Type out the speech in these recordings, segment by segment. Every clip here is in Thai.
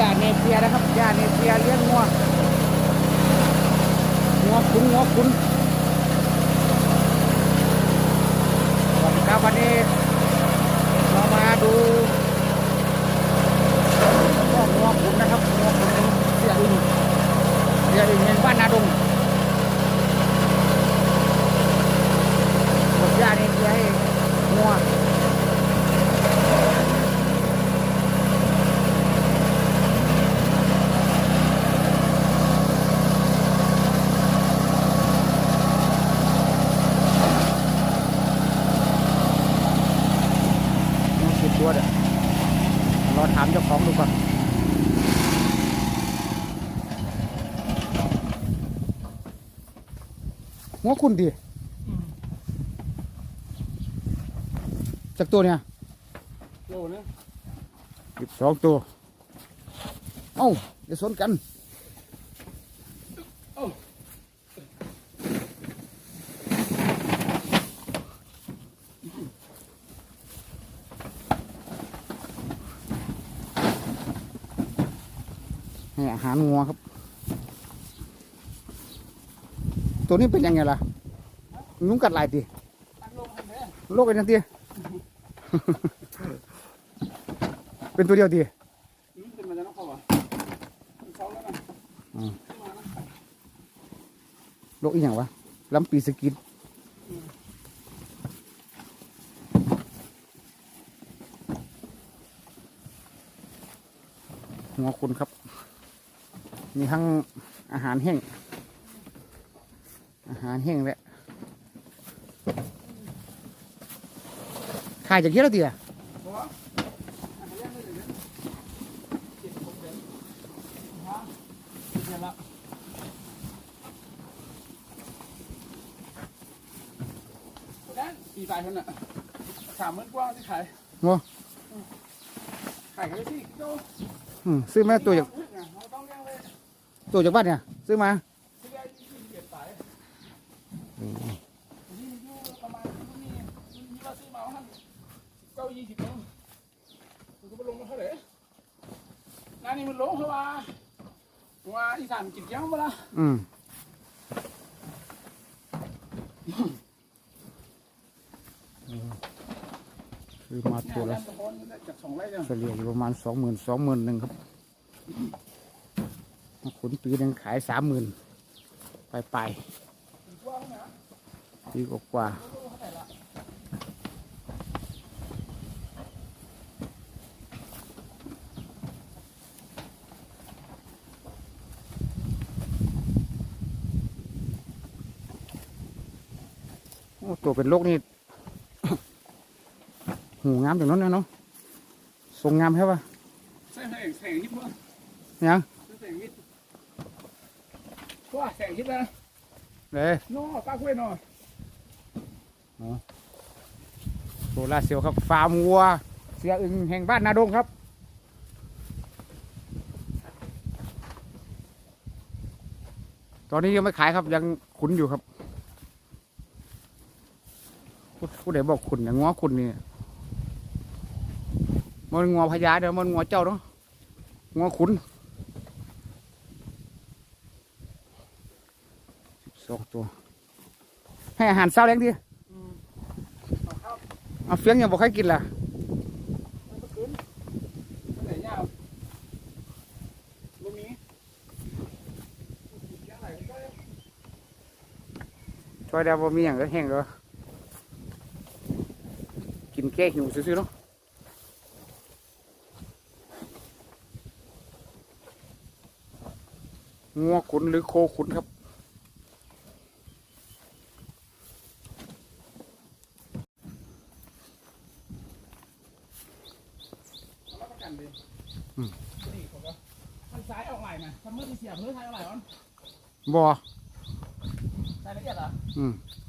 ยาเนเปียนะครับยาเนเปียเลี้ยงงัวงัวขุนงัวขุนสวัสดีครับวันนี้เรามาดูก็งัวคุ้นนะครับงัวคุ้นเสียอึ่งเสียอึ่งในบ้านนาดงกดยาเนเปียให้งัว มีสิบตัวเด้อรอถามเจ้าของดูก่อน หัวคุณดีจากตัวเนี่ยโลนะสิบสองตัว เอ้าจะสนกันให้อาหารงัวครับ ตัวนี้เป็นยังไงล่ะยุงกัดลายตีตั้งลงเป็นยังตีเป็นตัวเดียวตีอืมเป็นมาจากนครวะมันเช้าแล้วนะโรคอีหยังวะลำปีสกินหัวคุณครับ มีทั้งอาหารแห้ง หารแห้งและขายจากเยอะแล้วตีอะเพราะว่าอันนี้ยังไม่ถึงนะเจ็ดหกเดือนฮะเจ็ดเดือนละคนนั้นสี่ฝ่ามหมื่นกว่าที่ขายโอ้ขายกันที่โจซื้อมาตัวจากเราต้องเลี้ยงเลยตัวจากบ้านเนี่ย ซื้อมา ที่ได้ยี่สิบเจ็ดสายนี่อยู่ประมาณนี้นี่นี่เราซื้อ มาเอาหั่นเก้ายี่สิบเองมันก็ไปลงมาเท่าไหร่นั่นนี่มันลงเพราะว่าว่าอีสานกินยังบ่ล่ะอืมซื้อมาตัวละจากสองไร่เนี่ยเฉลี่ยอยู่ประมาณสองหมื่นสองหมื่นหนึ่งครับขุนปีหนึงขายสามหมื่นไปไปกว้างนะๆปีกว่า ตัวเป็นโรคนี่หูงามถึงนั้นเลยเนาะทรงงามใช่ปะใส่แสงแสงยิบวะยังแสงยิบว้าแสงยิบนะเลยนอป้าคุ้ยนอโซลาร์เซลล์ครับฟาร์มวัว เสียอึงแห่งบ้านนาดงครับตอนนี้ยังไม่ขายครับยังขุนอยู่ครับ ผู้ใดบอกขุนเนี่ยงัวขุนนี่มันงัวพญาเดี๋ยวมันงัวเจ้าเนาะงัวขุนสิบสองตัว ให้อาหารเศร้าเลี้ยงดิเอาเฟียงยังบอกให้กินล่ะช่วยได้บ่มีอย่างก็แห้งเลยกิน แก้หิวซื่อๆเนาะงัวขุนหรือโคขุนครับรับประกันเลยนี่ผมก็มันซ้ายออกไหลนะทำมือที่เสียบมือซ้ายออกไหลอ่อนบ่ซ้ายละเอียดเหรออืมอ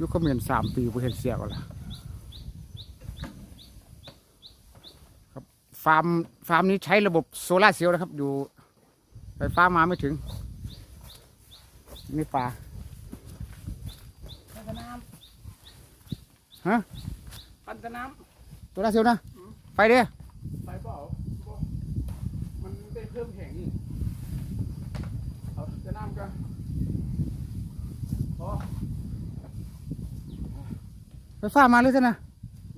ยุคเขมียนสามปีบ่เห็นเสียกันละครับฟาร์มฟาร์มนี้ใช้ระบบโซลาร์เซลล์นะครับ อยู่ไฟฟ้ามาไม่ถึง นี่ป่าปันตะน้ฮะำปันตะน้โซลาร์เซลล์นะไฟเด้ำไปเปล่าบ่มันได้เพิ่มแข็งนี่เอาจะน้ำกันพอ ไฟฟ้ามาหรือเปล่านะ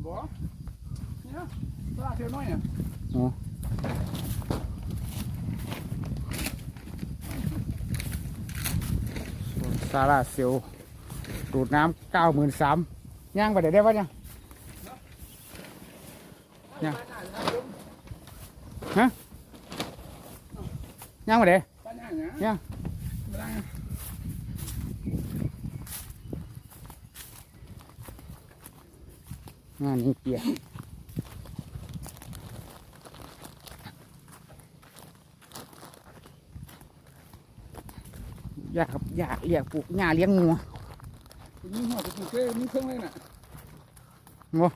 บ่เนี่ยลากเทียวน้อยเนี่ยอ๋อซาร่าเซลลดูดน้ำเก้าหมื่นสามย่างไปเดี๋ยวได้ปะเนี่ยเนี่ยฮะย่างไปเดี๋ยวป้าย่างเนี่ย ย่าง ไม่ได้ งานนี้เปียกอยากครับอยากอยากปลูกหญ้าเลี้ยงงัวมีหัวกับเกลือมีเครื่องเลยน่ะงัว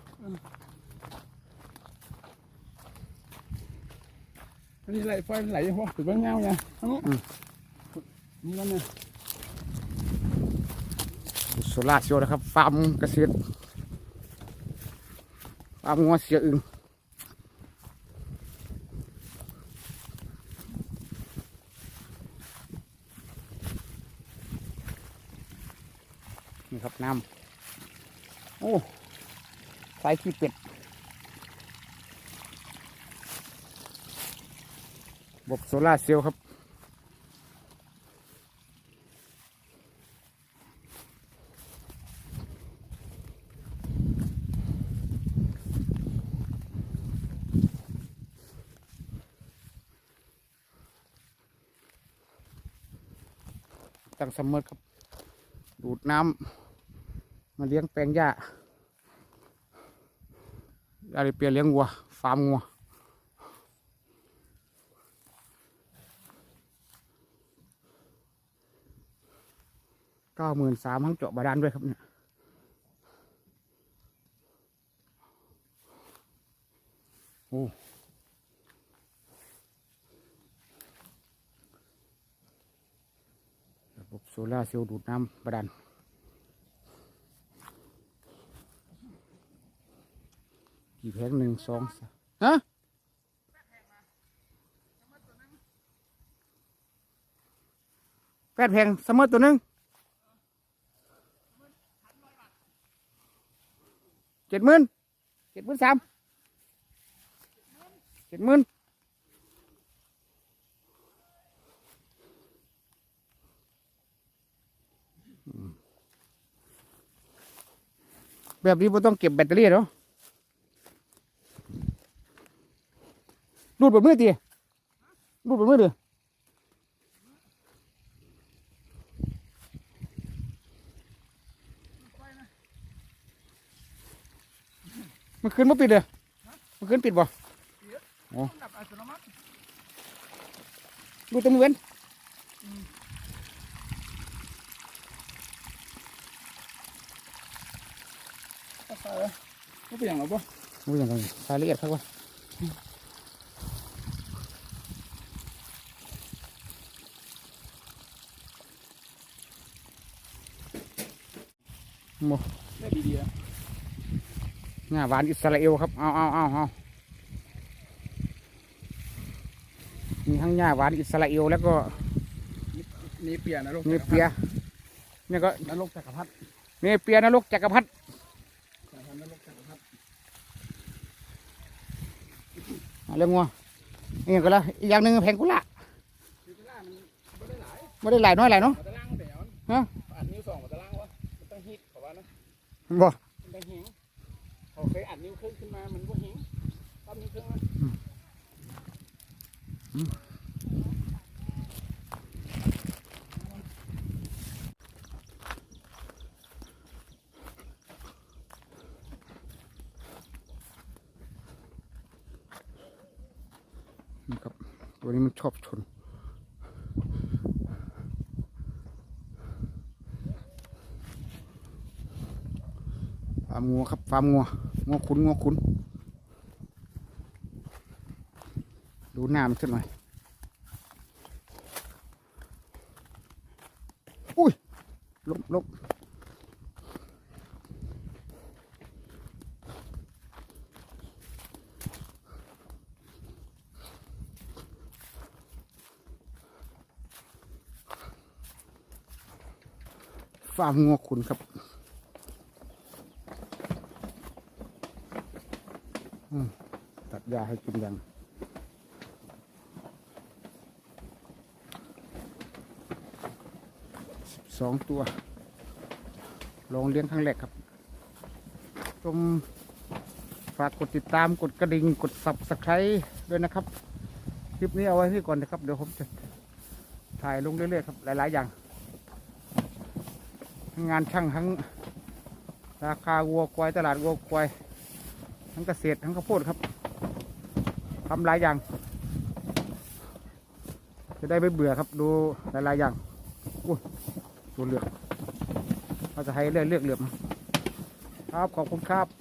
อันนี้ไหลไฟมันไหลยังพอถือว่าเงาเนี่ยทั้งนู้นนี่มันเนี่ยโซล่าร์เซลล์นะครับฟาร์มเกษตรฟามงัวเสียอึงนี่ครับน้ำโอ้ไฟขี้เป็ดบบโซล่าเซลล์ครับ ตั้งเสมอครับ ดูดน้ำมาเลี้ยงแปลงหญ้าอะไรเปลี่ยนเลี้ยงวัว ฟาร์มงัวเก้าหมื่นสามทั้งเจาะบาดาลด้วยครับเนี่ยโอ้ระบบโซล่าเซลล์ดูดน้ำบาดาลกี่แผงหนึ่งสองสามฮะแปดแผงเสมอตัวหนึ่งเจ็ดหมื่นเจ็ดหมื่นสามเจ็ดหมื่น แบบนี้ไม่ต้องเก็บแบตเตอรี่หรอรูดแบนมือตีรูดแบนมือเดือมันขึ้นมาปิดเลยมันขึ้นปิดบ่ดับอัตโนมัติดูดแตมือเว้น ก็ใส่เลยก็เป็นอย่างไรบ่ดูอย่างไรรายละเอียดครับว่าโมได้ดีๆอะงาหวานอิสราเอลครับ เอาเอาเอาเอามีทั้งหญ้าหวานอิสราเอลแล้วก็นี่เปลี่ยนนะลูกเนเปียเนี่ยก็นรกจักรพรรดิเนเปียนรกจักรพรรดิ นรกจักรพรรดิ เอาเรื่องงัวนี่ก็แล้วอีกอย่างหนึ่งแพงกุละคือตะล่างมันไม่ได้หลายไม่ได้หลายน้อยหลายเนาะเอาตะล่างแต่เอาฮะอัดนิ้วสองกับตะล่างวะมันต้องฮิตเขาว่านะบ่มันต้องหิงเขาเคยอัดนิ้วครึ่งขึ้นมามันก็หิงตับนิ้วครึ่งนะ นี่ครับ ตัวนี้มัน ชอบชน ฟาร์มงัวครับฟาร์มงัวงัวขุนงัวขุน ดูหน้ามันสักหน่อย อุ้ยลบลบ ฟาร์มงัวขุนครับตัดยาให้กินยังสิบสองตัว ลองเลี้ยงครั้งแรกครับ ชมฝากกดติดตามกดกระดิ่ง กดสับสไครด้วยนะครับ คลิปนี้เอาไว้ที่ก่อนนะครับ เดี๋ยวผมจะถ่ายลงเรื่อยๆครับ หลายๆอย่าง งงานช่างทั้งราคาวัวควายตลาดวัวควายทั้งเกษตรทั้งข้าวโพดครับทำหลายอย่าง จะได้ไม่เบื่อครับดูหลายๆอย่างอุ้ยตัวเหลือกเราจะให้เลือกเลือกเหลือกครับขอบคุณครับ